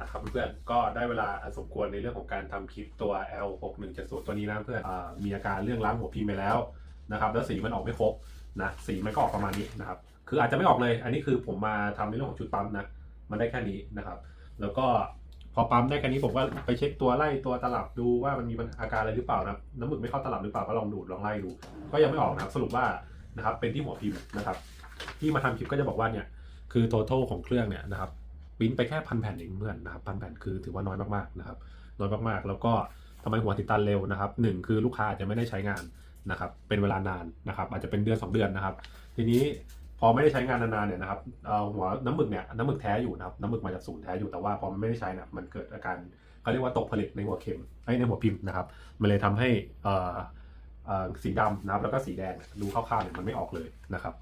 นะครับเพื่อนๆก็ได้เวลาสมควรในเรื่องของการทำคลิปตัว L6170 ตัวนี้นะเพื่อนอมีอาการเรื่องล้างหัวพิมพ์ไปแล้วนะครับแล้วสีมันออกไม่ครบนะสีมันก็ออกประมาณนี้นะครับคืออาจจะไม่ออกเลย อันนี้คือผมมาทำในเรื่องของชุดปั๊มนะมันได้แค่นี้นะครับ แล้วก็พอปั๊มได้แค่นี้ผมก็ไปเช็คตัวไล่ตัวตลับดูว่ามันมีอาการอะไรหรือเปล่านะน้ำหมึกไม่เข้าตลับหรือเปล่าก็ลองดูดลองไล่ดู ก็ยังไม่ออกนะครับสรุปว่านะครับเป็นที่หัวพิมพ์นะครับ ที่มาทำคลิปก็จะบอกว่าเนี่ยคือ total ของเครื่องเนี่ยนะครับ ปริ้นไปแค่พันแผ่นเองเพื่อนนะครับพันแผ่นคือถือว่าน้อยมากๆนะครับน้อยมากๆ แล้วก็ทำไมหัวติดตันเร็วนะครับหนึ่งคือลูกค้าอาจจะไม่ได้ใช้งานนะครับเป็นเวลานานนะครับอาจจะเป็นเดือนสองเดือนนะครับ ทีนี้พอไม่ได้ใช้งานนานๆเนี่ยนะครับหัวน้ำหมึกเนี่ยน้ำหมึกแท้อยู่นะครับน้ำหมึกมาจากศูนย์แท้อยู่แต่ว่าพอมันไม่ได้ใช้เนี่ยมันเกิดอาการเขาเรียกว่าตกผลึกในหัวเข็มไอ้ในหัวพิมพ์นะครับมันเลยทำให้อ่อเอ่อสีดำนะครับแล้วก็สีแดงดูคร่าวๆเนี่ยมันไม่ออกเลยนะครับ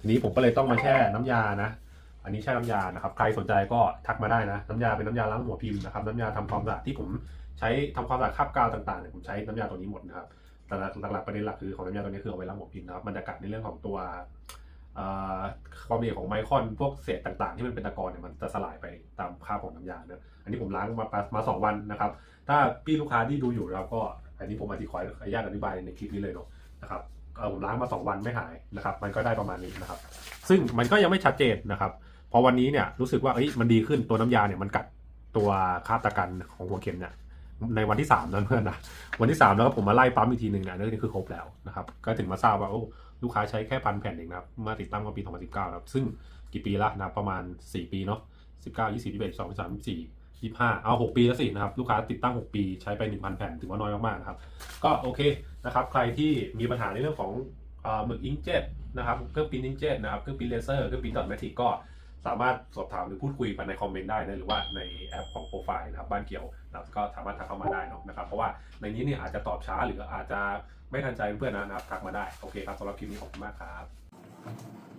ทีนี้ผมก็เลยต้องมาแช่น้ำยานะ อันนี้แช่น้ำยานะครับ ใครสนใจก็ทักมาได้นะ น้ำยาเป็นน้ำยาล้างหัวพิมพ์นะครับ น้ำยาทำความสะอาดที่ผมใช้ทำความสะอาดคราบกาวต่างๆเนี่ยผมใช้น้ำยาตัวนี้หมดนะครับ แต่หลักๆประเด็นหลักคือของน้ำยาตัวนี้คือเอาไว้ล้างหัวพิมพ์นะครับ มันจะกัดในเรื่องของตัวความละเอียดของไมครอนพวกเศษต่างๆ ที่มันเป็นตะกอนเนี่ยมันจะสลายไปตามค่าของน้ำยาเนะอันนี้ผมล้างมามาสองวันนะครับ ถ้าพี่ลูกค้าที่ดูอยู่เราก็อันนี้ผมอธิขออนุญาตอธิบายในคลิปนี้เลยเนาะนะครับผมล้างมา 2 วันไม่หายนะครับ มันก็ได้ประมาณนี้นะครับ ซึ่งมันก็ยังไม่ชัดเจนนะครับ พอวันนี้เนี่ยรู้สึกว่าเอ้ยมันดีขึ้นตัวน้ำยาเนี่ยมันกัดตัวคาบตะกันของหัวเข็มเนี่ยในวันที่3นั่นเพื่อนนะวันที่ 3 แล้วก็ผมมาไล่ปั๊มอีกทีหนึ่งเนี่ยนี่คือครบแล้วนะครับก็ถึงมาทราบว่าโอ้ลูกค้าใช้แค่พันแผ่นเองนะครับเมื่อติดตั้งมาปี 2019ครับซึ่งกี่ปีละนะประมาณ 4 ปีเนาะ19 20 21 22 23 24 25 เอา 6 ปีแล้วสินะครับลูกค้าติดตั้ง 6 ปีใช้ไป 1,000 แผ่นถือว่าน้อยมากๆนะครับก็โอเคนะครับใครที่มีปัญหาในเรื่องของหมึกอิงเจ็ตนะครับเครื่องปิ้นอิงเจ็ตนะครับเครื่องปิ้นเลเซอร์เครื่องปิ้นดอทแมทริกก็ สามารถสอบถามหรือพูดคุยกันในคอมเมนต์ได้นะหรือว่าในแอปของโปรไฟล์นะครับบ้านเกี่ยวนะครับก็สามารถทักเข้ามาได้เนะนะครับ เพราะว่าในนี้เนี่ยอาจจะตอบช้าหรืออาจจะไม่ทันใจเพื่อนๆนะครับทักมาได้โอเคครับสำหรับคลิปนี้ขอบคุณมากครับ